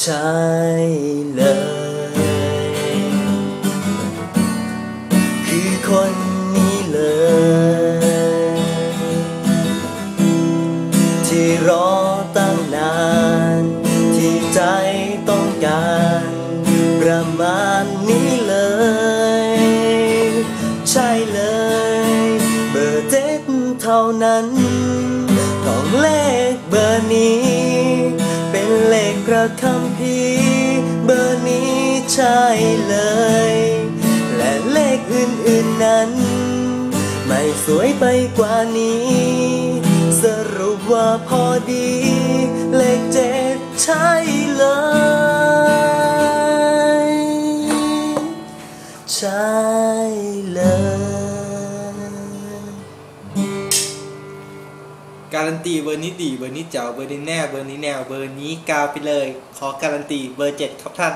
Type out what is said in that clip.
ใช่เลย คือคนนี้เลย ที่รอตั้งนาน ที่ใจต้องการ ประมาณนี้เลย ใช่เลย เบอร์เจ็ดเท่านั้น ต้องเลขเบอร์นี้ ระคำพีเบอร์นี้ใช่เลย และเลขอื่นๆนั้น ไม่สวยไปกว่านี้ สรุปว่าพอดี เลขเจ็ดใช่เลย ใช่เลย การันตีเบอร์นี้ดีเบอร์นี้เจ๋วเบอร์นี้แน่เบอร์นี้แนวเบอร์นี้กาวไปเลย ขอการันตีเบอร์เจ็ดครับท่าน